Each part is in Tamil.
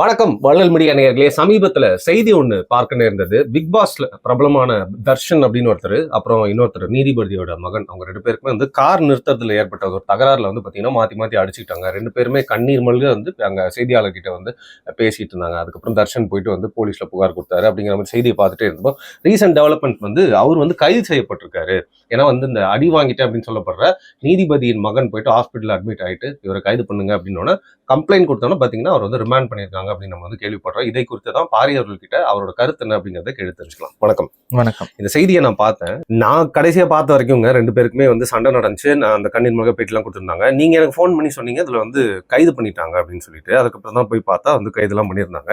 வணக்கம் வள்ளல் மீடியா நேர்களே சமீபத்தில் செய்தி ஒன்று பார்க்க நேர்ந்தது. பிக் பாஸ்ல பிரபலமான தர்ஷன் அப்படின்னு ஒருத்தர் அப்புறம் இன்னொருத்தர் நீதிபதியோட மகன் அவங்க ரெண்டு பேருக்குமே வந்து கார் நிறுத்தத்தில் ஏற்பட்ட ஒரு தகராறுல வந்து பார்த்தீங்கன்னா மாற்றி மாற்றி அடிச்சுக்கிட்டாங்க. ரெண்டு பேருமே கண்ணீர் மல்க வந்து அங்கே செய்தியாளர்கிட்ட வந்து பேசிட்டு இருந்தாங்க. அதுக்கப்புறம் தர்ஷன் போயிட்டு வந்து போலீஸில் புகார் கொடுத்தாரு அப்படிங்கிற மாதிரி செய்தியை பார்த்துட்டே இருந்தோம் ரீசன்ட் டெவலப்மெண்ட் வந்து அவர் வந்து கைது செய்யப்பட்டிருக்காரு. ஏன்னா வந்து இந்த அடி வாங்கிட்டேன் அப்படின்னு சொல்லப்படுற நீதிபதியின் மகன் போயிட்டு ஹாஸ்பிட்டல் அட்மிட் ஆகிட்டு இவரை கைது பண்ணுங்க அப்படின்னோட கம்ப்ளைண்ட் கொடுத்தோன்னா பார்த்தீங்கன்னா அவர் வந்து ரிமாண்ட் பண்ணியிருக்காங்க. அப்படின்னு நம்ம வந்து கேள்விப்படுறோம். இதை குறித்து தான் பாரியவர்கள்கிட்ட அவரோட கருத்து என்ன அப்படிங்கறத கேட்டு தெரிஞ்சுக்கலாம். வணக்கம். வணக்கம். இந்த செய்தியை நான் பார்த்தேன். நான் கடைசியா பார்த்த வரைக்கும்ங்க ரெண்டு பேருக்குமே வந்து சண்டை நடந்துச்சு. நான் அந்த கண்ணின் மக பேட்டிலாம் கொடுத்துருந்தாங்க. நீங்க எனக்கு ஃபோன் பண்ணி சொன்னீங்க. இதுல வந்து கைது பண்ணிட்டாங்க அப்படின்னு சொல்லிட்டு அதுக்கப்புறம் தான் போய் பார்த்தா வந்து கைதெல்லாம் பண்ணியிருந்தாங்க.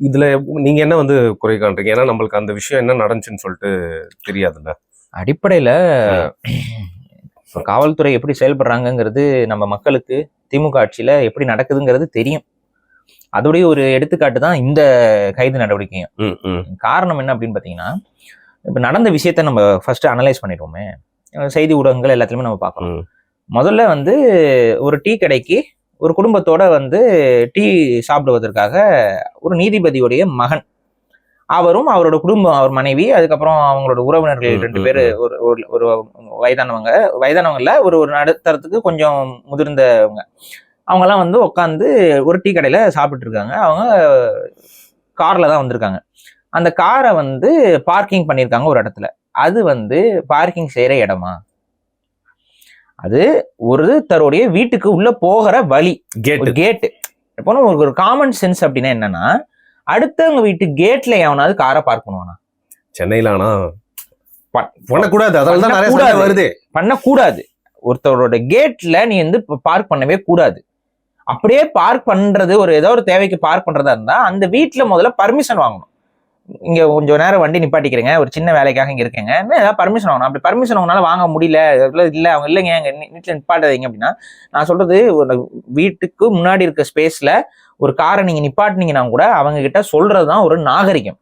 இதுல நீங்க என்ன வந்து குறை காண்றீங்க? ஏன்னா நம்மளுக்கு அந்த விஷயம் என்ன நடந்துச்சுன்னு சொல்லிட்டு தெரியாதுல்ல. அடிப்படையில இப்ப காவல்துறை எப்படி செயல்படுறாங்கங்கிறது நம்ம மக்களுக்கு திமுக ஆட்சியில எப்படி நடக்குதுங்கிறது தெரியும். அதோடைய ஒரு எடுத்துக்காட்டு தான் இந்த கைது நடவடிக்கையும். காரணம் என்ன அப்படின்னு பார்த்தீங்கன்னா இப்போ நடந்த விஷயத்த நம்ம ஃபர்ஸ்ட் அனலைஸ் பண்ணிடுவோமே செய்தி ஊடகங்கள் எல்லாத்துலயுமே நம்ம பார்க்கலாம் ம். முதல்ல வந்து ஒரு டீ கடைக்கு ஒரு குடும்பத்தோட வந்து டீ சாப்பிடுவதற்காக ஒரு நீதிபதியுடைய மகன். அவரும் அவரோட குடும்பம் அவர் மனைவி அதுக்கப்புறம் அவங்களோட உறவினர்கள் ரெண்டு பேர் ஒரு ஒரு- வயதானவங்க. வயதானவங்கல ஒரு ஒரு நடுத்தரத்துக்கு கொஞ்சம் முதிர்ந்தவங்க. அவங்கெல்லாம் வந்து உட்காந்து ஒரு டீ கடையில சாப்பிட்டு இருக்காங்க அவங்க கார்ல தான் வந்திருக்காங்க. அந்த காரை வந்து பார்க்கிங் பண்ணியிருக்காங்க ஒரு இடத்துல. அது வந்து பார்க்கிங் செய்யற இடமா? அது ஒருத்தருடைய வீட்டுக்கு உள்ள போகிற வழி. கேட்டு. ஒரு கேட்டு. இப்போ ஒரு ஒரு காமன் சென்ஸ் அப்படின்னா என்னன்னா அடுத்தவங்க வீட்டு கேட்ல எவனாவது காரை பார்க் பண்ணுவானா? சென்னையில ஆனா பண்ணக்கூடாது. அதனால தான் நிறைய. வருது. பண்ணக்கூடாது. ஒருத்தரோட கேட்ல நீ வந்து பார்க் பண்ணவே கூடாது. அப்படியே பார்க் பண்றது ஒரு ஏதோ ஒரு தேவைக்கு பார்க் பண்றதா இருந்தா அந்த வீட்ல முதல்ல பர்மிஷன் வாங்கணும். இங்க கொஞ்சம் நேரம் வண்டி நிப்பாட்டிக்கிறேங்க ஒரு சின்ன வேலைக்காக இங்க இருக்கேங்க. ஏதாவது பர்மிஷன் வாங்கணும்? அப்படி பர்மிஷன் உங்களால வாங்க முடியல இல்ல அவங்க இல்லைங்க எங்க வீட்டுல நிப்பாட்டாதீங்க அப்படின்னா நான் சொல்றது ஒரு வீட்டுக்கு முன்னாடி இருக்க ஸ்பேஸ்ல ஒரு காரை நீங்க நிப்பாட்டினீங்கன்னா கூட அவங்க கிட்ட சொல்றதுதான் ஒரு நாகரிகம்.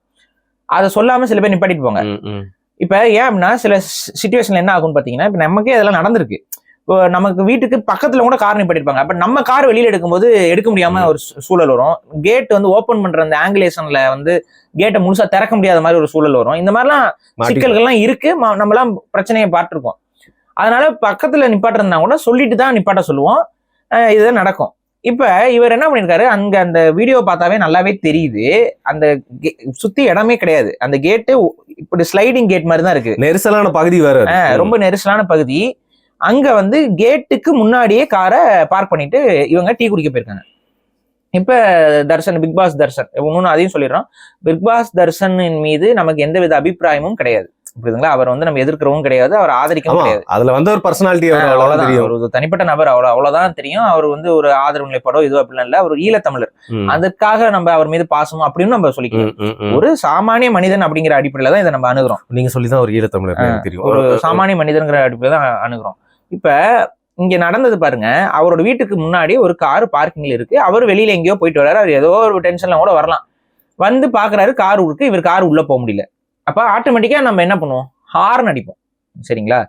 அதை சொல்லாம சில பேர் நிப்பாட்டிட்டு போங்க. இப்ப ஏன் அப்படின்னா சில சுச்சுவேஷன்ல என்ன ஆகும்னு பாத்தீங்கன்னா இப்ப நமக்கே அதெல்லாம் நடந்திருக்கு. நமக்கு வீட்டுக்கு பக்கத்துல கூட கார் நிப்பாட்டிருப்பாங்க. அப்ப நம்ம கார் வெளியில எடுக்கும்போது எடுக்க முடியாம ஒரு சூழல் வரும். கேட் வந்து ஓபன் பண்ற அந்த ஆங்கிலேஷன்ல வந்து கேட்டை முழுசா திறக்க முடியாத மாதிரி ஒரு சூழல் வரும். இந்த மாதிரிலாம் சிக்கல்கள்லாம் இருக்கு. ம- நம்மலாம் பிரச்சனையை பார்த்திருக்கோம். அதனால பக்கத்துல நிப்பாட்டுறதுனா கூட சொல்லிட்டு தான் நிப்பாட்ட சொல்லுவோம். இதுதான் நடக்கும். இப்ப இவர் என்ன பண்ணிருக்காரு? அங்க அந்த வீடியோ பார்த்தாவே நல்லாவே தெரியுது. அந்த சுத்தி இடமே கிடையாது. அந்த கேட்டு இப்படி ஸ்லைடிங் கேட் மாதிரி தான் இருக்கு. நெரிசலான பகுதி வேற ரொம்ப நெரிசலான பகுதி. அங்க வந்து கேட்டுக்கு முன்னாடியே காரை பார்க் பண்ணிட்டு இவங்க டீ குடிக்க போயிருக்காங்க. இப்ப தர்ஷன் பிக் பாஸ் தர்ஷன் இன்னொன்னு அதையும் சொல்லிடுறோம். பிக் பாஸ் தர்ஷனின் மீது நமக்கு எந்தவித அபிப்பிராயமும் கிடையாது. புரியுதுங்களா? அவர் வந்து நம்ம எதிர்க்கிறவும் கிடையாது அவர் ஆதரிக்கவும் கிடையாது. அதுல வந்து ஒரு பர்சனாலிட்டி அவ்வளவுதான். ஒரு தனிப்பட்ட நபர் அவ்வளவு அவ்வளவுதான் தெரியும். அவர் வந்து ஒரு ஆதரவு நிலைப்படோ இதுவோ அப்படிலாம் இல்ல. அவர் ஈழத்தமிழர். அதற்காக நம்ம அவர் மீது பாசமும் அப்படின்னு நம்ம சொல்லிக்கலாம் ம், ம், ம். ஒரு சாமானிய மனிதன் அப்படிங்கிற அடிப்படையில தான் இதை நம்ம அணுகிறோம். நீங்க சொல்லிதான் ஒரு ஈழத்தமிழர் தெரியும். ஒரு சாமானிய மனிதன்கிற அடிப்படையில தான் அணுகிறோம். இப்ப இங்க நடந்தது பாருங்க. அவரோட வீட்டுக்கு முன்னாடி ஒரு கார் பார்க்கிங்ல இருக்கு. அவர் வெளியில எங்கேயோ போயிட்டு வர்றாரு. அவர் ஏதோ ஒரு டென்ஷன்ல கூட வரலாம். வந்து பாக்குறாரு கார் இருக்கு இவர் கார் உள்ள போக முடியல. அப்ப ஆட்டோமேட்டிக்கா நம்ம என்ன பண்ணுவோம்? ஹார்ன் அடிப்போம். சரிங்களா?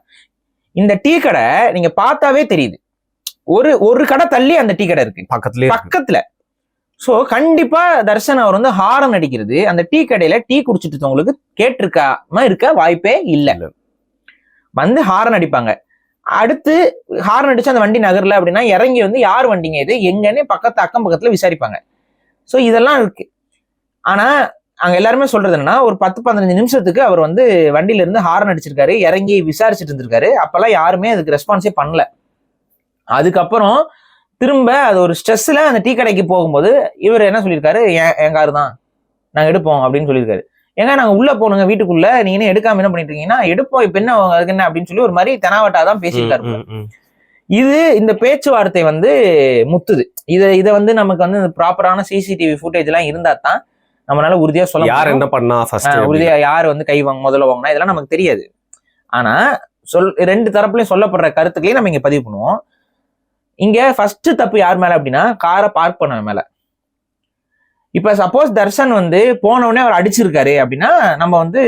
இந்த டீ கடை நீங்க பார்த்தாவே தெரியுது. ஒரு ஒரு கடை தள்ளி அந்த டீ கடை இருக்கு. பக்கத்துலயே இருக்கு. பக்கத்துல. சோ கண்டிப்பா தர்ஷன் அவர் வந்து ஹாரன் அடிக்கிறது அந்த டீ கடையில டீ குடிச்சிட்டு இருக்கவங்களுக்கு கேட்டிருக்காம இருக்க வாய்ப்பே இல்ல. வந்து ஹாரன் அடிப்பாங்க. அடுத்து ஹாரன் அடிச்சு அந்த வண்டி நகரல அப்படின்னா இறங்கி வந்து யார் வண்டிங்க இது? எங்கன்னு பக்கத்து அக்கம் பக்கத்துல விசாரிப்பாங்க. ஸோ இதெல்லாம் இருக்கு. ஆனா அங்க எல்லாருமே சொல்றது என்னன்னா ஒரு பத்து பதினஞ்சு நிமிஷத்துக்கு அவர் வந்து வண்டியில இருந்து ஹாரன் அடிச்சிருக்காரு இறங்கி விசாரிச்சுட்டு இருந்திருக்காரு. அப்பெல்லாம் யாருமே அதுக்கு ரெஸ்பான்ஸே பண்ணல. அதுக்கப்புறம் திரும்ப அது ஒரு ஸ்ட்ரெஸ்ல அந்த டீ கடைக்கு போகும்போது இவர் என்ன சொல்லியிருக்காரு? என் என் காரு தான். நாங்கள் எடுப்போம் அப்படின்னு சொல்லியிருக்காரு. ஏங்க நாங்க உள்ள போனுங்க வீட்டுக்குள்ள. நீங்க என்ன எடுக்காம என்ன பண்ணிட்டு இருக்கீங்கன்னா எடுப்போம். இப்ப என்ன அதுக்கு என்ன அப்படின்னு சொல்லி ஒரு மாதிரி தெனாவட்டா தான் பேசியிருக்காரு. இது இந்த பேச்சுவார்த்தை வந்து முத்துது. இதை இதை வந்து நமக்கு வந்து ப்ராப்பரான சிசிடிவி ஃபுட்டேஜ் எல்லாம் இருந்தா தான் நம்மளால உறுதியா சொல்ல யார். என்ன பண்ணா ஃபர்ஸ்ட் ஆஹ் உறுதியா யார் வந்து கை வாங்க முதல்ல வாங்கினா இதெல்லாம் நமக்கு தெரியாது. ஆனா சொல் ரெண்டு தரப்புலயும் சொல்லப்படுற கருத்துக்களையும் நம்ம இங்க பதிவு பண்ணுவோம். இங்க ஃபர்ஸ்ட் தப்பு யார் மேல அப்படின்னா காரை பார்க் பண்ண மேல. இப்ப சப்போஸ் தர்ஷன் வந்து போன உடனே அவர் அடிச்சிருக்காரு அப்படின்னா நம்ம வந்து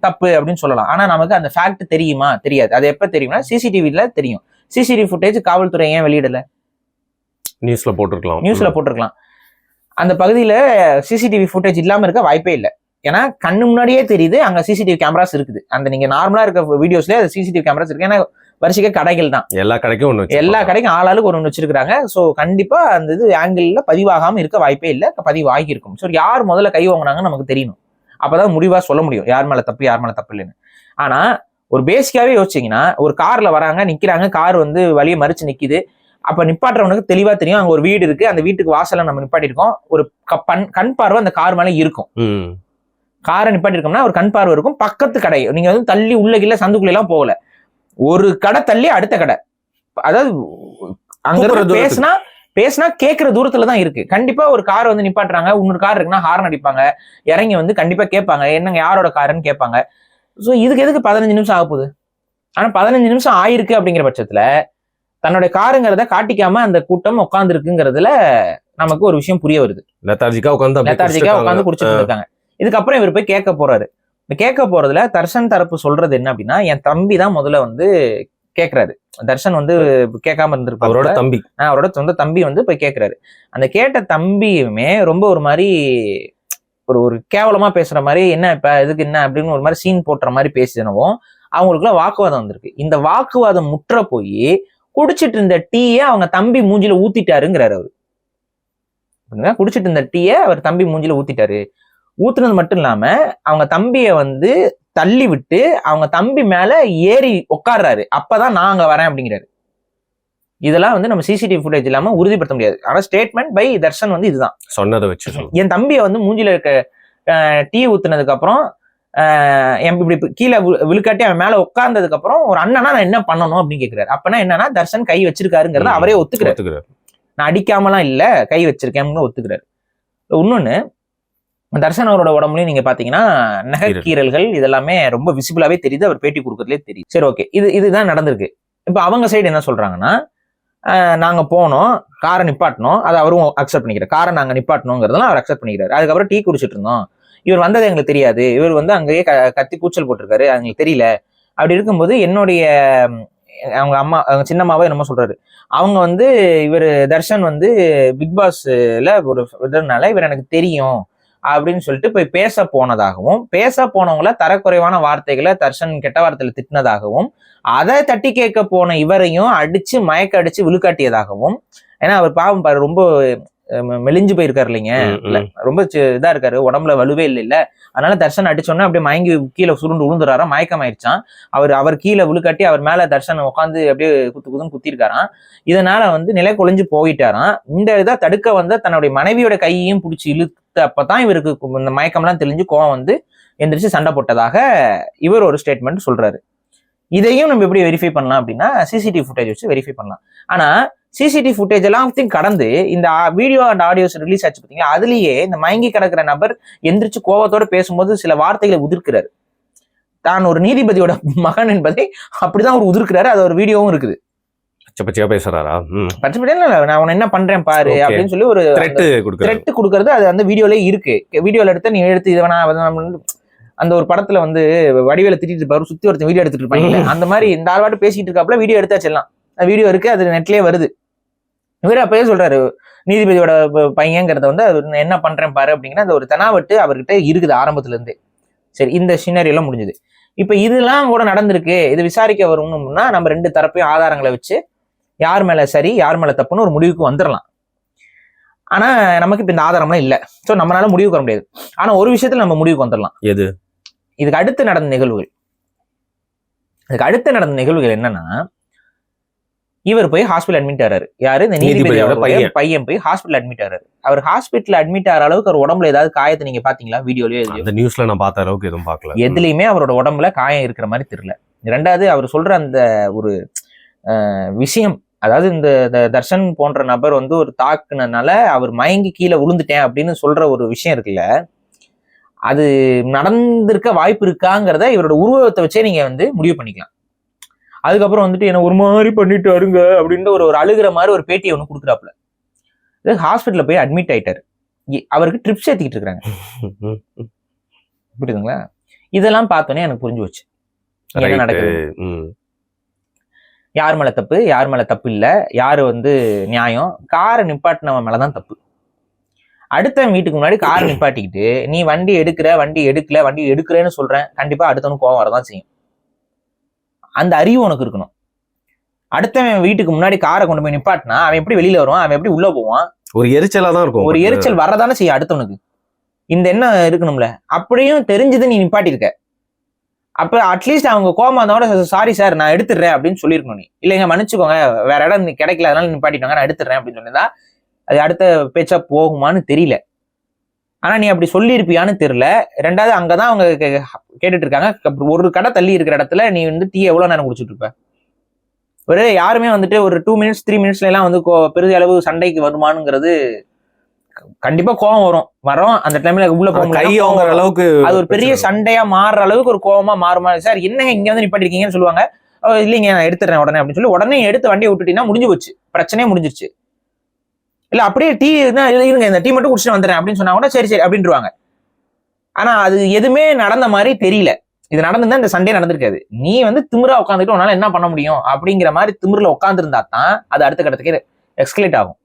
தப்பு அப்படின்னு சொல்லலாம். ஆனா நமக்கு அந்த ஃபேக்ட் தெரியுமா? தெரியாது. அது எப்ப தெரியும்னா சிசிடிவில தெரியும். சிசிடிவி ஃபுட்டேஜ் காவல்துறை ஏன் வெளியிடல? நியூஸ்ல போட்டிருக்கலாம். நியூஸ்ல போட்டிருக்கலாம். அந்த பகுதியில சிசிடிவி ஃபுட்டேஜ் இல்லாம இருக்க வாய்ப்பே இல்லை. ஏன்னா கண்ணு முன்னாடியே தெரியுது அங்க சிசிடிவி கேமராஸ் இருக்குது. அந்த நீங்க நார்மலா இருக்க வீடியோஸ்ல சிசிடிவி கேமராஸ் இருக்கு. ஏன்னா வரிசைக்க கடைகள் தான். எல்லா கடைக்கும் ஒண்ணு எல்லா. கடைக்கும் ஆளாளுக்கு ஒரு ஒன்று வச்சிருக்காங்க ஸோ கண்டிப்பா அந்த இது ஆங்கிள் பதிவாகாம இருக்க வாய்ப்பே இல்லை. பதிவாகி இருக்கும் ஸோ யார் முதல்ல கை வாங்கினாங்கன்னு நமக்கு தெரியணும். அப்பதான் முடிவா சொல்ல முடியும். யார் மேல தப்பு யார் மேல தப்பு இல்லைன்னு. ஆனா ஒரு பேசிக்காவே யோசிச்சீங்கன்னா ஒரு கார்ல வராங்க நிக்கிறாங்க கார் வந்து வழியை மறிச்சு நிக்குது. அப்ப நிப்பாட்டுறவனுக்கு தெளிவா தெரியும். அங்க ஒரு வீடு இருக்கு. அந்த வீட்டுக்கு வாசல்ல நம்ம நிப்பாட்டிருக்கோம் ஒரு க- பண் கண் பார்வை அந்த கார் மேல இருக்கும். காரை நிப்பாட்டிருக்கோம்னா ஒரு கண் பார்வை இருக்கும். பக்கத்து கடை. நீங்க வந்து தள்ளி உள்ள கீழ சந்துக்குள்ள எல்லாம் போகல. ஒரு கடை தள்ளி அடுத்த கடை. அதாவது அங்க. பேசினா பேசினா கேட்கிற தூரத்துல தான் இருக்கு. கண்டிப்பா ஒரு கார் வந்து நிப்பாட்டுறாங்க இன்னொரு கார் இருக்குன்னா ஹார்ன் அடிப்பாங்க இறங்கி வந்து கண்டிப்பா கேட்பாங்க என்னங்க யாரோட காருன்னு கேட்பாங்க. ஸோ இதுக்கு எதுக்கு பதினஞ்சு நிமிஷம் ஆக போகுது? ஆனா பதினஞ்சு நிமிஷம் ஆயிருக்கு அப்படிங்கிற பட்சத்துல தன்னுடைய காருங்கிறத காட்டிக்காம அந்த கூட்டம் உட்காந்துருக்குங்கிறதுல நமக்கு ஒரு விஷயம் புரிய வருது. லெத்தார்ஜிக்கா உட்காந்து லெத்தார்ஜிக்கா உட்காந்து குடிச்சிட்டு இருக்காங்க. இதுக்கப்புறம் இவர் போய் கேட்க போறாரு. கேட்க போறதுல தர்ஷன் தரப்பு சொல்றது என்ன அப்படின்னா என் தம்பி தான் முதல்ல வந்து கேக்குறாரு. தர்ஷன் வந்து கேட்காம இருந்திருப்பாரு. அவரோட தம்பி. அவரோட சொந்த தம்பி வந்து போய் கேட்கிறாரு அந்த கேட்ட தம்பியுமே ரொம்ப ஒரு மாதிரி ஒரு ஒரு கேவலமா பேசுற மாதிரி என்ன இப்ப இதுக்கு என்ன? அப்படின்னு ஒரு மாதிரி சீன் போட்டுற மாதிரி பேசினவும் அவங்களுக்குள்ள வாக்குவாதம் வந்திருக்கு. இந்த வாக்குவாதம் முற்ற போய் குடிச்சிட்டு இருந்த டீயை அவங்க தம்பி மூஞ்சில ஊத்திட்டாருங்கிறாரு அவரு? குடிச்சிட்டு இருந்த டீயை அவர் தம்பி மூஞ்சில ஊத்திட்டாரு. ஊத்துனது மட்டும் இல்லாம அவங்க தம்பிய வந்து தள்ளி விட்டு அவங்க தம்பி மேல ஏறி உட்கார்றாரு அப்பதான் நான் அங்க வரேன் அப்படிங்கிறாரு இதெல்லாம் வந்து நம்ம சிசிடிவி ஃபுட்டேஜ் இல்லாம உறுதிப்படுத்த முடியாது ஆனா ஸ்டேட்மெண்ட் பை தர்ஷன் வந்து இதுதான் சொன்னதை வச்சு. என் தம்பியை வந்து மூஞ்சில இருக்க டீ ஊத்துனதுக்கு அப்புறம் என் இப்படி கீழே விழுக்காட்டி அவன் மேல உட்கார்ந்ததுக்கு அப்புறம் ஒரு அண்ணனா நான் என்ன பண்ணணும் அப்படின்னு கேக்குறாரு அப்பனா என்னன்னா தர்ஷன் கை வச்சிருக்காருங்கிறத. அவரே ஒத்துக்கிறாரு ஒத்துக்கிறாரு. நான் அடிக்காமலாம் இல்ல கை வச்சிருக்கேன்னு ஒத்துக்கிறாரு இன்னொன்னு தர்ஷன் அவரோட உடம்புலயும் நீங்க பாத்தீங்கன்னா நகைக்கீரல்கள் இதெல்லாமே ரொம்ப விசிபிளாவே தெரியுது. அவர் பேட்டி கொடுக்கறதுலே தெரியுது. சரி ஓகே இது இதுதான் நடந்திருக்கு. இப்போ அவங்க சைடு என்ன சொல்றாங்கன்னா ஆஹ் நாங்க போனோம் காரை நிப்பாட்டினோம். அதை அவரும் அக்செப்ட் பண்ணிக்கிறார். காரை நாங்க நிப்பாட்டணுங்கிறதெல்லாம் அவர் அக்செப்ட் பண்ணிக்கிறாரு. அதுக்கப்புறம் டீ குடிச்சிட்டு இருந்தோம் இவர் வந்தது எங்களுக்கு தெரியாது. இவர் வந்து அங்கேயே க கத்தி கூச்சல் போட்டிருக்காரு. எங்களுக்கு தெரியல. அப்படி இருக்கும்போது என்னுடைய அவங்க அம்மா அவங்க சின்னம்மாவை என்னமோ சொல்றாரு. அவங்க வந்து இவர் தர்ஷன் வந்து பிக் பாஸ்ல ஒரு இதனால இவர் எனக்கு தெரியும். அப்படின்னு சொல்லிட்டு போய் பேச போனதாகவும் பேச போனவங்கள தரக்குறைவான வார்த்தைகளை தர்ஷன் கெட்ட வார்த்தையில திட்டினதாகவும் அதை தட்டி கேட்க போன இவரையும் அடிச்சு மயக்க அடிச்சு விழுக்காட்டியதாகவும் ஏன்னா அவர் பாவம் பாரு ரொம்ப மெலிஞ்சு போயிருக்காரு இல்லைங்க. ரொம்ப இதா இருக்காரு. உடம்புல வலுவே இல்லை இல்ல. அதனால தர்ஷன் அடிச்சோன்னே அப்படியே மயங்கி கீழே சுருண்டு விழுந்துறாராம் மயக்கம் ஆயிடுச்சான் அவர் அவர் கீழே விழுக்காட்டி அவர் மேல தர்ஷன் உட்காந்து அப்படியே குத்து குத்துன்னு குத்திருக்காராம். இதனால வந்து நிலை குலைஞ்சு போயிட்டாராம். இந்த இதை தடுக்க வந்த தன்னுடைய மனைவியோட கையையும் பிடிச்சி இழுத்த அப்பதான் இவருக்கு இந்த மயக்கம்லாம் தெளிஞ்சு கோவம் வந்து எந்திரிச்சு சண்டை போட்டதாக இவர் ஒரு ஸ்டேட்மெண்ட் சொல்றாரு. இதையும் நம்ம எப்படி வெரிஃபை பண்ணலாம் அப்படின்னா சிசிடிவி ஃபுட்டேஜ் வச்சு வெரிஃபை பண்ணலாம். ஆனா சிசிடிவி ஃபுட்டேஜ் எல்லாத்தையும் கடந்து இந்த வீடியோ அண்ட் ஆடியோஸ் ரிலீஸ் ஆச்சு பார்த்தீங்களா அதுலயே இந்த மயங்கி கிடக்கிற நபர் எந்திரிச்சு கோவத்தோட பேசும்போது சில வார்த்தைகளை உதிர்க்கிறாரு. தான் ஒரு நீதிபதியோட மகன் என்பதை அப்படிதான் அவர் உதிர்க்கிறாரு. அது ஒரு வீடியோவும் இருக்குது. பச்சை பச்சையா பேசுறாரா? ம். பச்சை நான் உன்னை என்ன பண்றேன் பாரு. அப்படின்னு சொல்லி ஒரு த்ரெட் கொடுக்கறது அது அந்த வீடியோலயே இருக்கு. வீடியோல எடுத்து நீ எடுத்து இதை வேணா அந்த ஒரு படத்துல வந்து வடிவேல திட்டிட்டு இருப்பாரு. சுத்தி ஒருத்தன் வீடியோ எடுத்துட்டு இருப்பாங்க அந்த மாதிரி இந்த ஆள்வாட்டு பேசிட்டு இருக்காப்புல வீடியோ எடுத்தாச்சு எல்லாம். வீடியோ இருக்கு அது நெட்லயே வருது. இவர் அப்பயே சொல்றாரு நீதிபதியோட பையங்கிறத வந்து அவர் என்ன பண்றேன் பாரு அப்படிங்கிற அந்த ஒரு தெனாவட்டு அவர்கிட்ட இருக்குது ஆரம்பத்துல இருந்தே. சரி இந்த சின்னரி எல்லாம் முடிஞ்சது. இப்ப இதெல்லாம் கூட நடந்திருக்கு. இது விசாரிக்க வரணும்னா நம்ம ரெண்டு தரப்பையும் ஆதாரங்களை வச்சு யார் மேல சரி யார் மேல தப்புன்னு ஒரு முடிவுக்கு வந்துடலாம் ஆனா நமக்கு இப்ப இந்த ஆதாரம்லாம் இல்ல. சோ நம்மளால முடிவுக்கு வர முடியாது. ஆனா ஒரு விஷயத்துல நம்ம முடிவுக்கு வந்துடலாம் எது? இதுக்கு அடுத்து நடந்த நிகழ்வுகள். இதுக்கு அடுத்து நடந்த நிகழ்வுகள் என்னன்னா இவர் போய் ஹாஸ்பிட்டல் அட்மிட் ஆறாரு. யாரு? இந்த நீதிபதியோட நீதிபதியோட பையன். பையன் போய் ஹாஸ்பிட்டல் அட்மிட் ஆறாரு. அவர் ஹாஸ்பிட்டல் அட்மிட் ஆகிற அளவுக்கு அவர் உடம்புல ஏதாவது காயத்தை நீங்க பாத்தீங்களா? வீடியோலயோ அந்த நியூஸ்ல நான் பார்த்த அளவுக்கு எதுவும் பார்க்கல. எதுலயுமே அவரோட உடம்புல காயம் இருக்கிற மாதிரி தெரியல. ரெண்டாவது அவர் சொல்ற அந்த ஒரு விஷயம் அதாவது இந்த தர்ஷன் போன்ற நபர் வந்து ஒரு தாக்குனனால அவர் மயங்கி கீழே விழுந்துட்டேன் அப்படின்னு சொல்ற ஒரு விஷயம் இருக்குல்ல அது நடந்திருக்க வாய்ப்பு இருக்காங்கிறத இவரோட உருவத்தை வச்சே நீங்க வந்து முடிவு பண்ணிக்கலாம். அதுக்கப்புறம் வந்துட்டு என்ன ஒரு மாதிரி பண்ணிட்டாருங்க அப்படின்ற ஒரு ஒரு அழுகிற மாதிரி ஒரு பேட்டியை ஒன்று கொடுக்குறாப்புல. இது ஹாஸ்பிட்டல்ல போய் அட்மிட் ஆயிட்டாரு. அவருக்கு ட்ரிப்ஸ் ம், ம். புரியுதுங்களா? இதெல்லாம் பார்த்தோன்னே எனக்கு புரிஞ்சு வச்சு என்ன. நடக்குது ம். யார் மேல தப்பு யார் மேல தப்பு இல்ல யாரு வந்து நியாயம் காரை நிப்பாட்டினவன் மேலதான் தப்பு. அடுத்த வீட்டுக்கு முன்னாடி கார் நிப்பாட்டிக்கிட்டு நீ வண்டி எடுக்கிற வண்டி எடுக்கல வண்டி எடுக்கிறேன்னு சொல்றேன் கண்டிப்பா அடுத்தவனுக்கு கோவம் வரதான் செய்யும். அந்த அறிவு உனக்கு இருக்கணும். அடுத்தவன் வீட்டுக்கு முன்னாடி காரை கொண்டு போய் நிப்பாட்டினா அவன் எப்படி வெளியில வருவான்? அவன் எப்படி உள்ள போவான்? ஒரு எரிச்சலா தான் இருக்கும் ஒரு எரிச்சல் வரதானே செய்யும் அடுத்தவனுக்கு. இந்த எண்ணம் இருக்கணும்ல. அப்படியும் தெரிஞ்சது நீ நிப்பாட்டியிருக்க. அப்ப அட்லீஸ்ட் அவங்க கோமா இருந்தோட சாரி சார் நான் எடுத்துடுறேன் அப்படின்னு சொல்லியிருக்கணும் நீ. இல்லைங்க மன்னிச்சுக்கோங்க வேற இடம் நீ கிடைக்கல அதனால நிப்பாட்டிட்டாங்க நான் எடுத்துடுறேன் அப்படின்னு சொன்னதா அது அடுத்த பேச்சா போகுமான்னு தெரியல. ஆனா நீ அப்படி சொல்லியிருப்பியான்னு தெரியல. ரெண்டாவது அங்கதான் அவங்க கேட்டுட்டு இருக்காங்க ஒரு கடை தள்ளி இருக்கிற இடத்துல நீ வந்து டீ எவ்வளவு நேரம் குடிச்சிட்டு இருப்ப ஒரு யாருமே வந்துட்டு ஒரு டூ மினிட்ஸ் த்ரீ மினிட்ஸ்ல எல்லாம் வந்து பெரிய அளவு சண்டைக்கு வருமானுங்கிறது கண்டிப்பா கோவம் வரும். வரும் அந்த டைம்ல உள்ள போக கை முடியாது, கோவம் வாங்குற வரும். அளவுக்கு அது ஒரு பெரிய சண்டையா மாறுற அளவுக்கு ஒரு கோவமா மாறுமா. சார் என்னங்க இங்க வந்து நிப்பாட்டிருக்கீங்கன்னு சொல்லுவாங்க? "ஓ, இல்லைங்க நான் எடுத்துறேன் உடனே அப்படின்னு சொல்லி உடனே எடுத்து வண்டியை விட்டுட்டீங்கன்னா முடிஞ்சு போச்சு. பிரச்சனையே முடிஞ்சிருச்சு. இல்ல அப்படியே டீ இருங்க இந்த டீ மட்டும் குடிச்சிட்டு வந்துடுறேன் அப்படின்னு சொன்னா கூட சரி சரி அப்படின்ட்டுருவாங்க ஆனா அது எதுவுமே நடந்த மாதிரி தெரியல. இது நடந்திருந்தா இந்த சண்டே நடந்திருக்காது. நீ வந்து திமிரா உட்காந்துட்டு உன்னால என்ன பண்ண முடியும் அப்படிங்கிற மாதிரி திமிரில் உட்காந்துருந்தா தான் அது அடுத்த கட்டத்துக்கு எக்ஸ்கலேட் ஆகும்.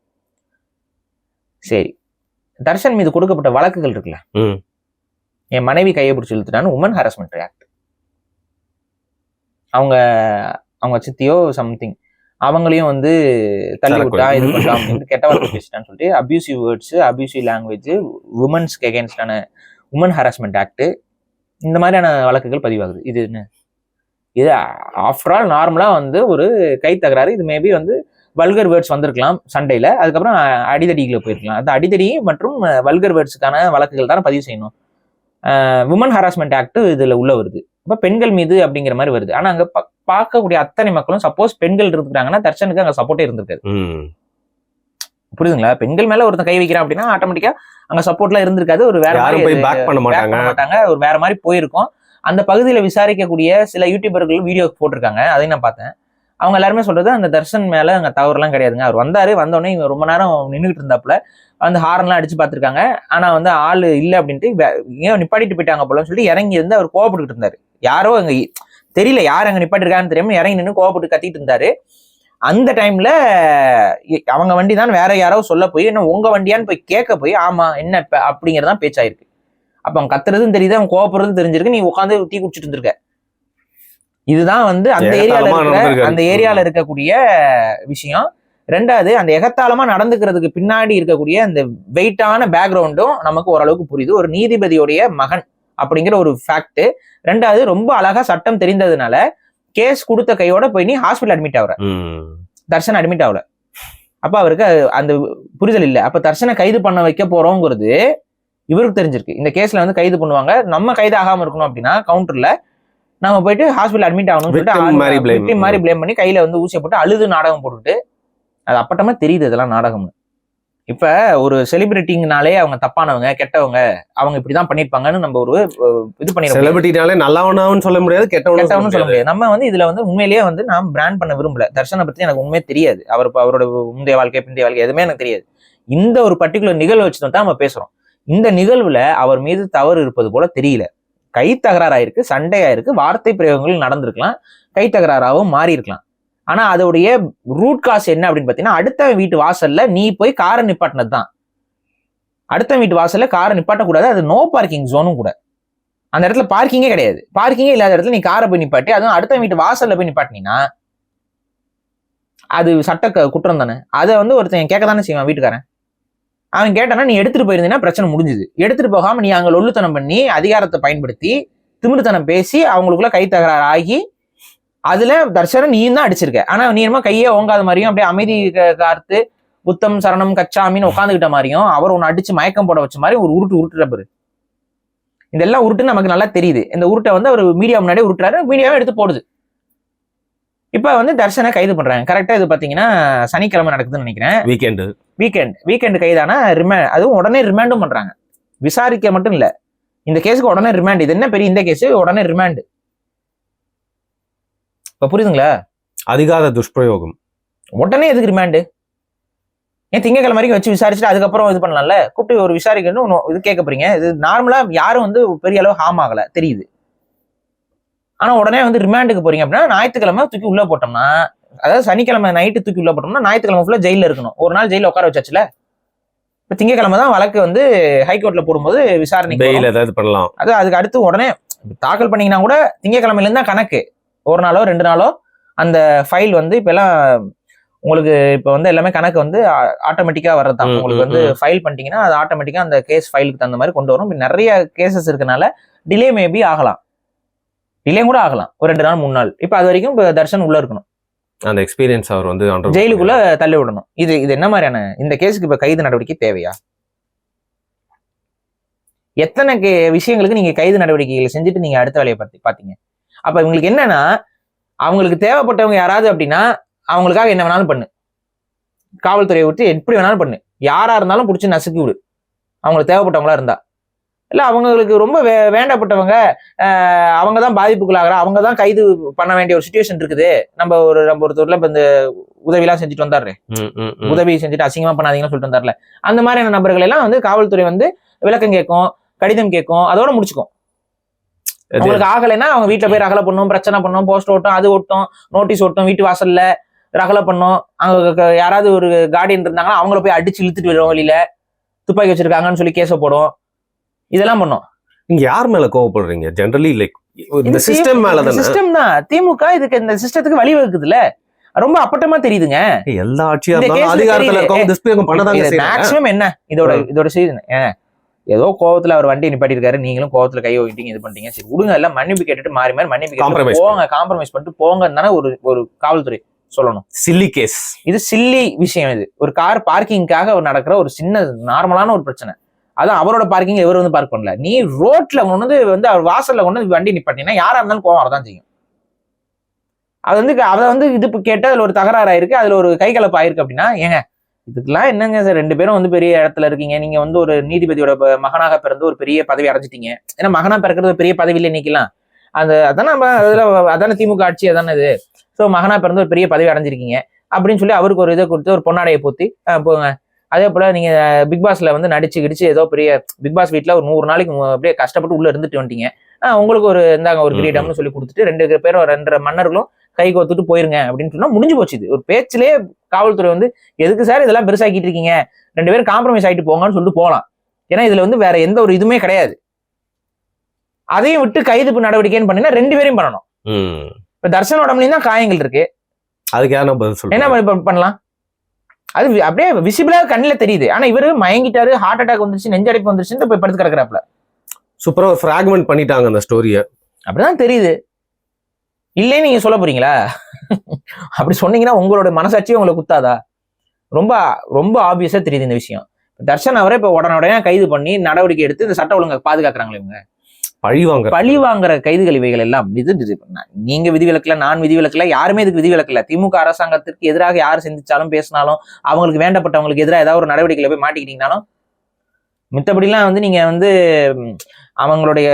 சரி. தர்ஷன் மீது கொடுக்கப்பட்ட வழக்குகள் இருக்குல்ல. என் மனைவி கையை பிடிச்சி இழுத்துட்டான்னு உமன் ஹராஸ்மெண்ட் ஆக்ட் அவங்க அவங்க சித்தியோ சம்திங் அவங்களையும் வந்து தள்ளி. விட்டா இது பண்ணா அப்படின்னு கெட்ட வார்த்தை பேசிட்டான்னு சொல்லிட்டு அபியூசிவ் வேர்ட்ஸ் அபியூசிவ் லாங்குவேஜ் உமன்ஸ்க்கு அகேன்ஸ்டான உமன் ஹராஸ்மெண்ட் ஆக்ட் இந்த மாதிரியான வழக்குகள் பதிவாகுது. இது என்ன? இது ஆஃப்டர் ஆல் நார்மலா வந்து ஒரு கை தகராறு. இது மேபி வந்து வல்கர் வேர்ட்ஸ் வந்திருக்கலாம் சண்டையில. அதுக்கப்புறம் அடிதடிகளை போயிருக்கலாம். அந்த அடிதடி மற்றும் வல்கர் வேர்ட்ஸுக்கான வழக்குகள் தானே பதிவு செய்யணும். உமன் ஹராஸ்மெண்ட் ஆக்ட் இதுல உள்ள வருது. இப்போ பெண்கள் மீது அப்படிங்கிற மாதிரி வருது. ஆனா அங்க பார்க்கக்கூடிய அத்தனை மக்களும் சப்போஸ் பெண்கள் இருந்துட்டாங்கன்னா தர்ஷனுக்கு அங்க சப்போர்ட்டே இருந்திருக்காது. புரியுதுங்களா? பெண்கள் மேல ஒருத்தன் கை வைக்கிறான் அப்படின்னா ஆட்டோமேட்டிக்கா அங்க சப்போர்ட்லாம் இருந்திருக்காது. ஒரு வேற பேக் பண்ண மாட்டாங்க. ஒரு வேற மாதிரி போயிருக்கும். அந்த பகுதியில விசாரிக்கக்கூடிய சில யூடியூபர்கள் வீடியோ போட்டிருக்காங்க. அதையும் நான் பார்த்தேன். அவங்க எல்லாருமே சொல்றது அந்த தர்ஷன் மேல அங்க தவறுலாம் கிடையாதுங்க. அவர் வந்தாரு வந்தோடனே இவங்க ரொம்ப நேரம் நின்றுட்டு இருந்தாப்புல. வந்து ஹார்ன்லாம் அடிச்சு பார்த்துருக்காங்க. ஆனா வந்து ஆள் இல்லை அப்படின்ட்டு ஏன் நிப்பாட்டிட்டு போயிட்டாங்க போலன்னு சொல்லி இறங்கி இருந்து அவர் கோவப்பட்டுக்கிட்டு இருந்தாரு. யாரோ அங்க தெரியல யார் அங்க நிப்பாட்டிருக்கான்னு தெரியாம இறங்கி நின்று கோவப்பட்டு கத்திட்டு இருந்தாரு. அந்த டைம்ல அவங்க வண்டி தான் வேற யாரோ சொல்ல போய் என்ன உங்க வண்டியான்னு போய் கேட்க போய் ஆமா என்ன அப்படிங்கிறதான் பேச்சாயிருக்கு. அப்ப அவன் கத்துறதும் தெரியுது அவன் கோவப்படுறதும் தெரிஞ்சிருக்கு. நீ உட்காந்து டீ குடிச்சிட்டு இருந்திருக்க. இதுதான் வந்து அந்த ஏரியால இருக்கிற. அந்த ஏரியால இருக்கக்கூடிய விஷயம். ரெண்டாவது அந்த எகத்தாளமா நடந்துக்கிறதுக்கு பின்னாடி இருக்கக்கூடிய அந்த வெயிட்டான பேக்ரவுண்டும் நமக்கு ஓரளவுக்கு புரியுது. ஒரு நீதிபதியுடைய மகன் அப்படிங்கிற ஒரு ஃபேக்ட் ரெண்டாவது ரொம்ப அழகா சட்டம் தெரிந்ததுனால கேஸ் கொடுத்த கையோட போய் நீ ஹாஸ்பிட்டல் அட்மிட் ஆகுற. தர்ஷன் அட்மிட் ஆகல அப்ப அவருக்கு அந்த புரிதல் இல்ல. அப்ப தர்ஷனை கைது பண்ண வைக்க போறோங்கிறது இவருக்கு தெரிஞ்சிருக்கு. இந்த கேஸ்ல வந்து கைது பண்ணுவாங்க. நம்ம கைது ஆகாம இருக்கணும் அப்படின்னா கவுண்டர்ல நம்ம போயிட்டு ஹாஸ்பிட்டல் அட்மிட் ஆகணும்னு Victim மாதிரி blame. சொல்லிட்டு மாதிரி ப்ளேம் பண்ணி கையில வந்து ஊசியை போட்டு அழுது நாடகம் போட்டுட்டு. அது அப்பட்டமா தெரியுது இதெல்லாம் நாடகம்னு. இப்ப ஒரு செலிபிரிட்டிங்கனாலே அவங்க தப்பானவங்க கெட்டவங்க அவங்க இப்படிதான் பண்ணிருப்பாங்கன்னு நம்ம ஒரு இது பண்ணிடுறோம் செலிபிரிட்டினாலே நல்லவனாவும் சொல்ல முடியாது கெட்டவனும் சொல்ல முடியாது. நம்ம வந்து இதுல வந்து உண்மையிலேயே வந்து நான் பிராண்ட் பண்ண விரும்பல. தர்ஷனை பத்தி எனக்கு உண்மையே தெரியாது. அவர் அவரோட முந்தைய வாழ்க்கை பிந்தைய வாழ்க்கை எதுவுமே எனக்கு தெரியாது. இந்த ஒரு பர்டிகுலர் நிகழ்வு வச்சு தான் நம்ம பேசுறோம். இந்த நிகழ்வுல அவர் மீது தவறு இருப்பது போல தெரியல. கை தகராறாயிருக்கு சண்டையாயிருக்கு வார்த்தை பிரயோகங்கள் நடந்திருக்கலாம் கை தகராறாகவும் மாறி இருக்கலாம் ஆனா அதோடைய ரூட் காஸ் என்ன அப்படின்னு பாத்தீங்கன்னா அடுத்த வீட்டு வாசல்ல நீ போய் காரை நிப்பாட்டினது தான் அடுத்த வீட்டு வாசல்ல காரை நிப்பாட்டக்கூடாது அது நோ பார்க்கிங் ஜோனும் கூட. அந்த இடத்துல பார்க்கிங்கே கிடையாது. பார்க்கிங்கே இல்லாத இடத்துல நீ காரை போய் நிப்பாட்டி அதுவும் அடுத்த வீட்டு வாசல்ல போய் நிப்பாட்டினீங்கன்னா அது சட்ட க- குற்றம் தானே. அதை வந்து ஒருத்தன் கேட்க தானே செய்வான் வீட்டுக்காரன்? அவன் கேட்டானா நீ எடுத்துட்டு போயிருந்தீங்கன்னா பிரச்சனை முடிஞ்சுது. எடுத்துட்டு போகாம நீ அங்க லொல்லுத்தனம் பண்ணி அதிகாரத்தை பயன்படுத்தி திமிருத்தனம் பேசி அவங்களுக்குள்ள கை தகராறு ஆகி அதுல தர்ஷனம் நீயும் தான் அடிச்சிருக்க. ஆனா நீ என்னமோ கையே ஓங்காத மாதிரியும் அப்படியே அமைதி கார்த்து காத்து புத்தம் சரணம் கச்சாமின்னு உட்காந்துக்கிட்ட மாதிரியும் அவர் உன்னை அடிச்சு மயக்கம் போட வச்ச மாதிரி ஒரு உருட்டு உருட்டுற பாரு. இதெல்லாம் உருட்டு நமக்கு நல்லா தெரியுது. இந்த உருட்டை வந்து அவர் மீடியா முன்னாடி உருட்டுறாரு மீடியாவே எடுத்து போடுது. இப்ப வந்து தர்ஷனை கைது பண்றாங்க. கரெக்டா இது பாத்தீங்கன்னா சனிக்கிழமை நடக்குதுன்னு நினைக்கிறேன். வீக்கெண்டு வீக்கெண்ட் வீக்கெண்ட் கைதானா? ரிமாண்ட் அதுவும் உடனே ரிமாண்டும் பண்றாங்க. விசாரிக்க மட்டும் இல்ல. இந்த கேஸுக்கு உடனே ரிமாண்ட் இது என்ன பெரிய இந்த கேஸ் உடனே ரிமாண்ட் இப்ப புரியுதுங்களா? அதிகார துஷ்பிரயோகம். உடனே எதுக்கு ரிமாண்டு ஏன் திங்கக்கிழமை வரைக்கும் வச்சு விசாரிச்சுட்டு அதுக்கப்புறம் இது பண்ணலாம்ல? கூப்பிட்டு ஒரு விசாரிக்கணும் இது கேட்க போறீங்க. இது நார்மலா யாரும் வந்து பெரிய அளவு ஹார்ம் ஆகல. தெரியுது. ஆனா உடனே வந்து ரிமாண்டுக்கு போறீங்க அப்படின்னா ஞாயிற்றுக்கிழமை தூக்கி உள்ள போட்டோம்னா அதாவது சனிக்கிழமை நைட்டு தூக்கி உள்ள போட்டோம்னா ஞாயிற்றுக்கிழமை ஃபுல்லா ஜெயில இருக்கணும். ஒரு நாள் ஜெயில உட்கார வச்சாச்சுல? இப்ப திங்கக்கிழமை தான் வழக்கு வந்து ஹைகோர்ட்ல போடும்போது விசாரணை பெயில் ஏதாவது பண்ணலாம். அது அதுக்கு அடுத்து உடனே தாக்கல் பண்ணீங்கன்னா கூட திங்கக்கிழமையில இருந்து தான் கணக்கு. ஒரு நாளோ ரெண்டு நாளோ அந்த ஃபைல் வந்து இப்ப எல்லாம் உங்களுக்கு இப்ப வந்து எல்லாமே கணக்கு வந்து ஆட்டோமேட்டிக்கா வர்றது தான் உங்களுக்கு வந்து ஃபைல் பண்ணிட்டீங்கன்னா அது ஆட்டோமேட்டிக்கா அந்த கேஸ் ஃபைலுக்கு தகுந்த மாதிரி கொண்டு வரும். நிறைய கேசஸ் இருக்கனால டிலே மேபி ஆகலாம். டிலே கூட ஆகலாம். ஒரு ரெண்டு நாள் மூணு நாள். இப்ப அது வரைக்கும் இப்ப தர்ஷன் உள்ள இருக்கணும். அந்த எக்ஸ்பீரியன்ஸ் அவர் வந்து ஜெயிலுக்குள்ள தள்ளி விடணும். இது இது என்ன மாதிரியான இந்த கேஸுக்கு இப்ப கைது நடவடிக்கை தேவையா? எத்தனை விஷயங்களுக்கு நீங்க கைது நடவடிக்கைகளை செஞ்சுட்டு நீங்க அடுத்த வேலையை பத்தி பாத்தீங்க அப்ப இவங்களுக்கு என்னன்னா அவங்களுக்கு தேவைப்பட்டவங்க யாராவது அப்படின்னா அவங்களுக்காக என்ன வேணாலும் பண்ணு. காவல்துறையை விட்டு எப்படி வேணாலும் பண்ணு. யாரா இருந்தாலும் பிடிச்சி நசுக்கி விடு. அவங்களுக்கு தேவைப்பட்டவங்களா இருந்தா. இல்ல அவங்களுக்கு ரொம்ப வே வேண்டப்பட்டவங்க அவங்க தான் பாதிப்புக்குள்ளாகிற அவங்க தான் கைது பண்ண வேண்டிய ஒரு சுச்சுவேஷன் இருக்குது. நம்ம ஒரு நம்ம ஒருத்தர்ல இப்ப இந்த உதவிலாம் செஞ்சுட்டு வந்தாரு. உதவி செஞ்சுட்டு அசிங்கமா பண்ணாதீங்கன்னு சொல்லிட்டு வந்தார்ல. அந்த மாதிரியான நபர்கள் எல்லாம் வந்து காவல்துறை வந்து விளக்கம் கேட்கும் கடிதம் கேட்கும் அதோட முடிச்சுக்கும். அவங்களுக்கு ஆகலைன்னா அவங்க வீட்டுல போய் ரகலை பண்ணும் பிரச்சனை பண்ணும் போஸ்ட் ஓட்டும் அது ஓட்டும் நோட்டீஸ் ஓட்டும் வீட்டு வாசல்ல ரகலை பண்ணும். அங்க க- யாராவது ஒரு கார்டியன் இருந்தாங்கன்னா அவங்கள போய் அடிச்சு இழுத்துட்டு வருவோம் வெளியில. துப்பாக்கி வச்சிருக்காங்கன்னு சொல்லி கேஸ போடும். இதெல்லாம் பண்ணும். நீங்க யார் மேல கோவப்படுறீங்க? ஜென்ரலி லைக் இந்த சிஸ்டம் மேல தானே சிஸ்டம் தான். திமுக இதுக்கு இந்த சிஸ்டத்துக்கு வழி வகுக்குதுல ரொம்ப அப்பட்டமா தெரியுதுங்க. எல்லா ஆட்சியா இந்த இருந்தாலும் case ல அதிகாரத்துல. இருக்கவங்க துஷ்பிரயோகம் பண்ணதாங்க மேக்ஸிமம் என்ன? இதோட. இதோட செய்தி ஏதோ கோவத்துல அவர் வண்டி நிப்பாட்டிருக்காரு நீங்களும் கோவத்துல கை ஓட்டிங்க இது பண்ணிட்டீங்க. சரி விடுங்க எல்லாம் மன்னிப்பு கேட்டுட்டு மாறி மாறி மன்னிப்பு போங்க காம்ப்ரமைஸ் பண்ணிட்டு போங்க தானே ஒரு ஒரு காவல்துறை சொல்லணும். சில்லி கேஸ் இது சில்லி விஷயம் இது. ஒரு கார் பார்க்கிங்காக நடக்கிற ஒரு சின்ன நார்மலான ஒரு பிரச்சனை. அதான் அவரோட பார்க்கிங் இவர் வந்து பார்க் பண்ணல. நீ ரோட்ல கொண்டு வந்து வந்து அவர் வாசல்ல கொண்டு வந்து வண்டி நிப்பாட்டினா யாரா இருந்தாலும் கோவம் வரதான் செய்யும். அது வந்து அதை வந்து இது கேட்டு அதுல ஒரு தகராறு ஆயிருக்கு அதுல ஒரு கை கலப்பு ஆயிருக்கு அப்படின்னா ஏங்க இதுக்கெல்லாம் என்னங்க சார்? ரெண்டு பேரும் வந்து பெரிய இடத்துல இருக்கீங்க. நீங்க வந்து ஒரு நீதிபதியோட மகனாக பிறந்து ஒரு பெரிய பதவி அடைஞ்சிட்டீங்க. ஏன்னா மகனா பிறக்கிறது ஒரு பெரிய இல்லை நிக்கலாம் அந்த அதான் நம்ம அதுல அதான திமுக ஆட்சி அதான இது. ஸோ மகனா பிறந்து ஒரு பெரிய பதவி அடைஞ்சிருக்கீங்க. அப்படின்னு சொல்லி அவருக்கு ஒரு இதை கொடுத்து ஒரு பொன்னாடையை போத்தி போங்க. அதே போல நீங்க பிக் பாஸ்ல வந்து நடிச்சு கிடிச்சு ஏதோ பெரிய பிக் பாஸ் வீட்ல ஒரு நூறு நாளைக்கு அப்படியே கஷ்டப்பட்டு உள்ள இருந்துட்டு வந்துட்டீங்க உங்களுக்கு ஒரு இந்தாங்க ஒரு கிரீடம்னு சொல்லி கொடுத்துட்டு ரெண்டு பேரும் ரெண்டரை மன்னர்களும் கை கோத்துட்டு போயிருங்க அப்படின்னு சொன்னா முடிஞ்சு போச்சு இது. ஒரு பேச்சிலே காவல்துறை வந்து எதுக்கு சார் இதெல்லாம் பெருசாக்கிட்டு இருக்கீங்க? ரெண்டு பேரும் காம்ப்ரமைஸ் ஆயிட்டு போங்கன்னு சொல்லிட்டு போகலாம் ஏன்னா இதுல வந்து வேற எந்த ஒரு இதுவுமே கிடையாது. அதையும் விட்டு கைது நடவடிக்கைன்னு பண்ணினா ரெண்டு பேரையும் பண்ணணும். இப்ப தர்ஷன் உடம்புலையும் தான் காயங்கள் இருக்கு. அதுக்கு யாரா பதில் என்ன பண்ணலாம்? அது அப்படியே விசிபிளா கண்ணுல தெரியுது. ஆனா இவரு மயங்கிட்டாரு ஹார்ட் அட்டாக் வந்துருச்சு நெஞ்சடைப்பு வந்துருச்சுன்னு போய் படுத்து கிடக்குறாப்ல சூப்பரா ஒரு ஃபிராக்மெண்ட் பண்ணிட்டாங்க அந்த ஸ்டோரிய அப்படிதான் தெரியுது. இல்லைன்னு நீங்க சொல்ல போறீங்களா? அப்படி சொன்னீங்கன்னா உங்களோட மனசாட்சியே உங்களை குத்தாதா? ரொம்ப ரொம்ப ஆப்வியஸா தெரியுது இந்த விஷயம். தர்ஷன் அவரை இப்ப உடனே கைது பண்ணி நடவடிக்கை எடுத்து இந்த சட்ட ஒழுங்கை பாதுகாக்கிறாங்களே இவங்க. பழி வாங்க பழி வாங்குற கைதுகள் இவைகள் எல்லாம் இது நீங்க விதிவிலக்கல நான் விதிவிலக்கல யாருமே இதுக்கு விதிவிலக்கல திமுக அரசாங்கத்திற்கு எதிராக யார் சிந்திச்சாலும் பேசினாலும் அவங்களுக்கு வேண்டப்பட்டவங்களுக்கு எதிராக ஏதாவது ஒரு நடவடிக்கையில போய் மாட்டிக்கிட்டீங்கனாலும் மித்தபடிலாம் வந்து நீங்க வந்து அவங்களுடைய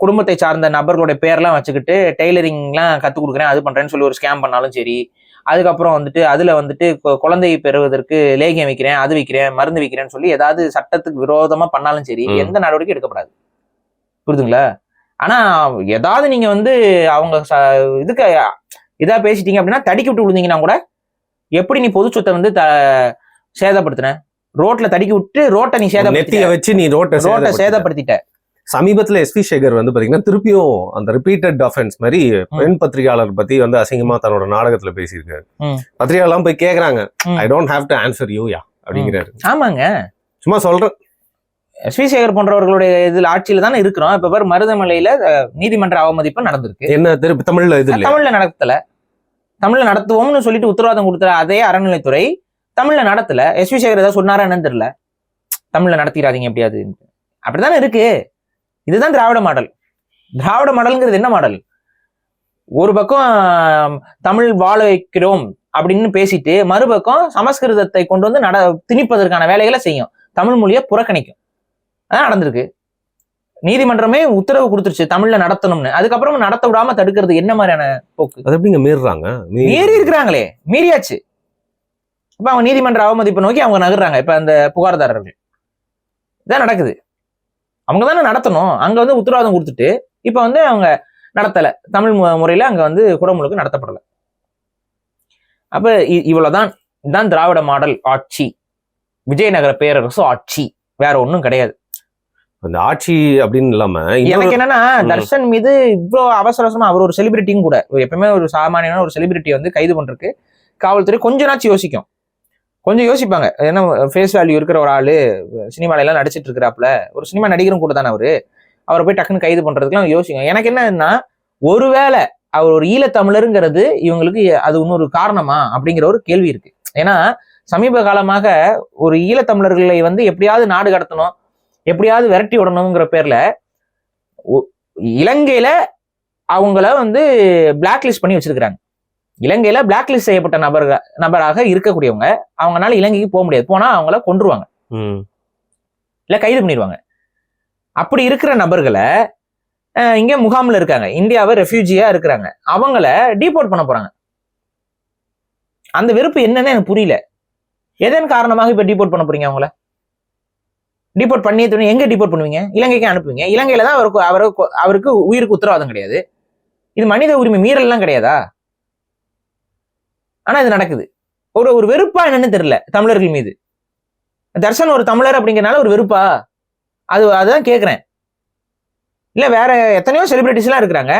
குடும்பத்தை சார்ந்த நபர்களுடைய பேர்லாம் வச்சுக்கிட்டு டெய்லரிங்லாம் கற்றுக் கொடுக்குறேன் அது பண்றேன்னு சொல்லி ஒரு ஸ்கேம் பண்ணாலும் சரி அதுக்கப்புறம் வந்துட்டு அதுல வந்துட்டு கு- குழந்தை பெறுவதற்கு லேகியம் வைக்கிறேன் அது வைக்கிறேன் மருந்து வைக்கிறேன்னு சொல்லி ஏதாவது சட்டத்துக்கு விரோதமா பண்ணாலும் சரி. எந்த நடவடிக்கை எடுக்கப்படாது புரியுதுங்களா ஆனா ஏதாவது நீங்க வந்து அவங்க இதுக்கு இதா பேசிட்டீங்க அப்படின்னா தடிக்கி விட்டு விழுந்தீங்கன்னா கூட எப்படி நீ பொது சொத்தை வந்து த சேதப்படுத்தின? ரோட்ல தடுக்கி விட்டு ரோட்டை நீ நெத்திய சேதப்படுத்திட்ட வச்சு நீ ரோட்டை ரோட்டை சேதப்படுத்திட்ட. சமீபத்துல எஸ்பி சேகர் வந்து பாத்தீங்கன்னா திருப்பியும் அந்த ரிப்பீட்டட் அஃபென்ஸ் மாதிரி பெண் பத்திரிகையாளர் பத்தி வந்து அசிங்கமா தன்னோட நாடகத்துல பேசியிருக்காரு. ம். பத்திரிகையாளர் போய் கேக்குறாங்க. ம். I don't have to answer you yeah அப்படிங்கிறாரு. ஆமாங்க. சும்மா சொல்றேன் எஸ் வி சேகர் போன்றவர்களுடைய இதுல ஆட்சியில தானே இருக்கிறோம். இப்ப பேர் மருதமலையில நீதிமன்ற அவமதிப்பு நடந்திருக்கு. என்ன திருப்பி தமிழ்ல இது தமிழ்ல நடத்தல. தமிழ்ல நடத்துவோம்னு சொல்லிட்டு உத்தரவாதம் கொடுத்த அதே அறநிலைத்துறை தமிழ்ல நடத்தல. எஸ் வி சேகர் ஏதாவது சொன்னாரா என்னன்னு தெரியல. தமிழ்ல நடத்திடாதீங்க எப்படியாது அப்படித்தானே இருக்கு. இதுதான் திராவிட மாடல். திராவிட மாடல்ங்கிறது என்ன மாடல்? ஒரு பக்கம் தமிழ் வாழ வைக்கிறோம் அப்படின்னு பேசிட்டு மறுபக்கம் சமஸ்கிருதத்தை கொண்டு வந்து நட திணிப்பதற்கான வேலைகளை செய்யும். தமிழ் மொழியை புறக்கணிக்கும். அதான் நடந்திருக்கு. நீதிமன்றமே உத்தரவு கொடுத்துருச்சு தமிழ்ல நடத்தணும்னு. அதுக்கப்புறம் நடத்த விடாம தடுக்கிறது என்ன மாதிரியான போக்கு? அது எப்படிங்க மீறுறாங்க? மீறி- இருக்கிறாங்களே மீறியாச்சு. இப்ப அவங்க நீதிமன்ற அவமதிப்பை நோக்கி அவங்க நகர்றாங்க இப்ப அந்த புகார்தாரர்கள். இதான் நடக்குது. அவங்க தானே நடத்தணும் அங்க வந்து உத்தரவாதம் கொடுத்துட்டு இப்ப வந்து அவங்க நடத்தல. தமிழ் முறையில அங்க வந்து குடமுழுக்கு நடத்தப்படல. அப்ப இவ்வளவுதான் இதுதான் திராவிட மாடல் ஆட்சி. விஜயநகர பேரரசு ஆட்சி. வேற ஒண்ணும் கிடையாது. இந்த ஆட்சி அப்படின்னு இல்லாம எனக்கு என்னன்னா. தர்ஷன் மீது இவ்வளோ அவசர அவசரமா அவர் ஒரு செலிபிரிட்டியும் கூட எப்பவுமே ஒரு சாமானியமான ஒரு செலிபிரிட்டி வந்து கைது பண்றதுக்கு காவல்துறை கொஞ்ச நாச்சு யோசிக்கும். கொஞ்சம் யோசிப்பாங்க. ஏன்னா ஃபேஸ் வேல்யூ இருக்கிற ஒரு ஆளு சினிமால எல்லாம் நடிச்சிட்டு இருக்கிறாப்புல ஒரு சினிமா நடிகரும் கூட தானே அவரு. அவரை போய் டக்குன்னு கைது பண்றதுக்குலாம் யோசிக்கும். எனக்கு என்னன்னா ஒருவேளை அவர் ஒரு ஈழத்தமிழருங்கிறது இவங்களுக்கு அது இன்னொரு காரணமா அப்படிங்கிற ஒரு கேள்வி இருக்கு. ஏன்னா சமீப காலமாக ஒரு ஈழத்தமிழர்களை வந்து எப்படியாவது நாடு கடத்தணும் எப்படியாவது விரட்டி விடணுங்கிற பேர்ல இலங்கையில அவங்கள வந்து பிளாக் லிஸ்ட் பண்ணி வச்சிருக்காங்க இலங்கையில பிளாக் லிஸ்ட் செய்யப்பட்ட நபர்கள் நபராக இருக்கக்கூடியவங்க அவங்கனால இலங்கைக்கு போக முடியாது. போனா அவங்கள கொன்றுவாங்க. ம், இல்ல கைது பண்ணிடுவாங்க. அப்படி இருக்கிற நபர்களை இங்க முகாம்ல இருக்காங்க. இந்தியாவை ரெஃப்யூஜியா இருக்கிறாங்க. அவங்கள டீபோர்ட் பண்ண போறாங்க. அந்த வெறுப்பு என்னன்னு எனக்கு புரியல. எதன் காரணமாக இப்ப டீபோர்ட் பண்ண போறீங்க அவங்கள? டிபோர்ட் பண்ணியே தோணி எங்கே டீபோர்ட் பண்ணுவீங்க? இலங்கைக்கு அனுப்புவீங்க. இலங்கையில் தான் அவருக்கு அவருக்கு அவருக்கு உயிருக்கு உத்தரவாதம் கிடையாது. இது மனித உரிமை மீறல்லாம் கிடையாதா? ஆனால் இது நடக்குது. ஒரு ஒரு வெறுப்பா என்னன்னு தெரியல தமிழர்கள் மீது. தர்ஷன் ஒரு தமிழர் அப்படிங்கிறனால ஒரு வெறுப்பா? அது அதுதான் கேட்குறேன் இல்லை வேற எத்தனையோ செலிபிரிட்டிஸ்லாம் இருக்கிறாங்க.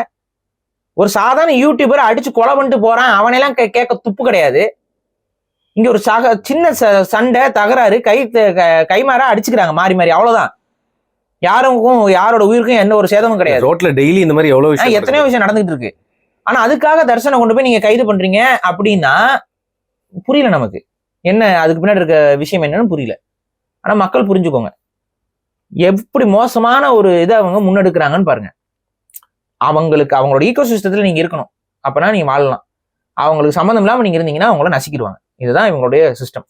ஒரு சாதாரண யூடியூபர் அடிச்சு கொலை பண்ணிட்டு போறான். அவனையெல்லாம் கேட்க துப்பு கிடையாது. இங்க ஒரு சக சின்ன சண்டை தகராறு கை கைமாறா அடிச்சுக்கிறாங்க மாறி மாறி. அவ்வளவுதான். யாருக்கும் யாரோட உயிருக்கும் எந்த ஒரு சேதமும் கிடையாது. ரோட்ல டெய்லி இந்த மாதிரி எவ்வளவு விஷயம் எத்தனையோ. விஷயம் நடந்துகிட்டு இருக்கு. ஆனா அதுக்காக தர்ஷனை கொண்டு போய் நீங்க கைது பண்றீங்க அப்படின்னா புரியல நமக்கு. என்ன அதுக்கு பின்னாடி இருக்க விஷயம் என்னன்னு புரியல. ஆனா மக்கள் புரிஞ்சுக்கோங்க. எப்படி மோசமான ஒரு இதை அவங்க முன்னெடுக்கிறாங்கன்னு பாருங்க. அவங்களுக்கு அவங்களோட ஈகோ சிஸ்டத்துல நீங்க இருக்கணும். அப்பனா நீங்க வாழலாம். அவங்களுக்கு சம்மந்தம் இல்லாம நீங்க இருந்தீங்கன்னா அவங்கள நசிக்கிடுவாங்க. இதுதான் இவங்களுடைய சிஸ்டம்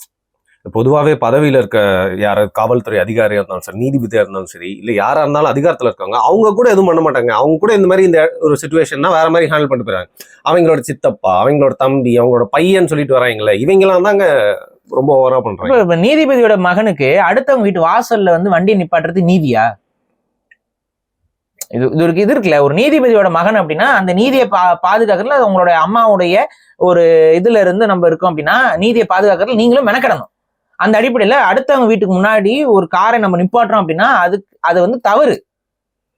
பொதுவாவே பதவியில இருக்க யார காவல்துறை அதிகாரியா இருந்தாலும் சரி நீதிபதியா இருந்தாலும் சரி இல்ல யாரா இருந்தாலும் அதிகாரத்துல இருக்காங்க அவங்க கூட எதுவும் பண்ண மாட்டாங்க. அவங்க கூட இந்த மாதிரி இந்த ஒரு சுச்சுவேஷன்னா வேற மாதிரி ஹேண்டில் பண்ணிட்டு போறாங்க அவங்களோட சித்தப்பா அவங்களோட தம்பி அவங்களோட பையன் சொல்லிட்டு வராங்களே இவங்கெல்லாம் தாங்க ரொம்ப ஓவரா பண்றாங்க. இப்ப நீதிபதியோட மகனுக்கு அடுத்தவங்க வீட்டு வாசல்ல வந்து வண்டியை நிப்பாட்டுறது நீதியா? இது இது இருக்கு இது இருக்குல்ல ஒரு நீதிபதியோட மகன் அப்படின்னா அந்த நீதியை பா பாதுகாக்கிறதுல அது உங்களுடைய அம்மாவுடைய ஒரு இதுல இருந்து நம்ம இருக்கோம் அப்படின்னா நீதியை பாதுகாக்கிறதுல நீங்களும் மெனக்கிடணும். அந்த அடிப்படையில அடுத்தவங்க வீட்டுக்கு முன்னாடி ஒரு காரை நம்ம நிப்பாட்டுறோம் அப்படின்னா அது அது வந்து தவறு.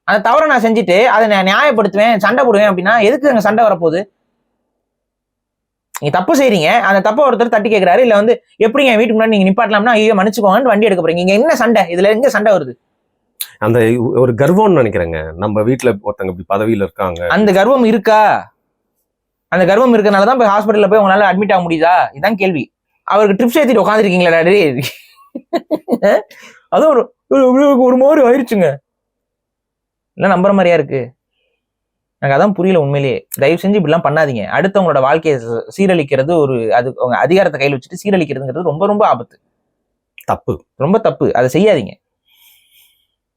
அந்த தவறை நான் செஞ்சுட்டு அதை நான் நியாயப்படுத்துவேன் சண்டை போடுவேன் அப்படின்னா எதுக்கு அங்க சண்டை வரப்போகுது? நீங்க தப்பு செய்றீங்க. அந்த தப்பை ஒருத்தர் தட்டி கேட்கிறாரு இல்ல வந்து எப்படிங்க என் வீட்டுக்கு முன்னாடி நீங்க நிப்பாட்டலாம்னா ஐயோ மன்னிச்சுக்கோங்கன்னு வண்டி எடுக்க போறீங்க. இங்க என்ன சண்டை? இதுல எங்க சண்டை வருது? அந்த ஒரு கர்வம்னு நினைக்கிறேங்க. நம்ம வீட்டுல ஒருத்தங்க இப்படி பதவியில இருக்காங்க. அந்த கர்வம் இருக்கா? அந்த கர்வம் இருக்கனால தான் போய் ஹாஸ்பிட்டல்ல போய் உங்களால அட்மிட் ஆக முடியுதா? இதான் கேள்வி. அவருக்கு ட்ரிப்ஸ் ஏத்திட்டு உட்காந்துருக்கீங்களா டேய்? அதுவும் ஒரு ஒரு- மாதிரி ஆயிடுச்சுங்க இல்ல நம்புற மாதிரியா இருக்கு? எனக்கு அதான் புரியல உண்மையிலேயே. தயவு செஞ்சு இப்படிலாம் பண்ணாதீங்க. அடுத்தவங்களோட வாழ்க்கையை சீரழிக்கிறது ஒரு அது அவங்க அதிகாரத்தை கையில் வச்சுட்டு சீரழிக்கிறதுங்கிறது ரொம்ப ரொம்ப ஆபத்து. தப்பு. ரொம்ப தப்பு. அதை செய்யாதீங்க.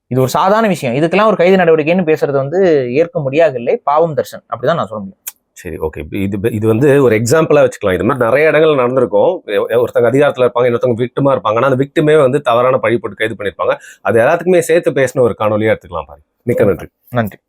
இது ஒரு சாதாரண விஷயம். இதுக்கெல்லாம் ஒரு கைது நடவடிக்கைன்னு பேசுறது வந்து ஏற்க முடியாதில்லை பாவம் தர்ஷன். அப்படிதான் நான் சொல்ல முடியும். சரி ஓகே இது இது வந்து ஒரு எக்ஸாம்பிளா வச்சுக்கலாம். இது மாதிரி நிறைய இடங்கள் நடந்திருக்கும். ஒருத்தங்க அதிகாரத்துல இருப்பாங்க இன்னொருத்தவங்க விக்டமாக இருப்பாங்க. ஆனால் அந்த விக்டிமே வந்து தவறான பழி போட்டு கைது பண்ணிருப்பாங்க அது எல்லாத்துக்குமே சேர்த்து பேசின ஒரு காணொலியா எடுத்துக்கலாம் பாருங்க. மிக்க நன்றி. நன்றி.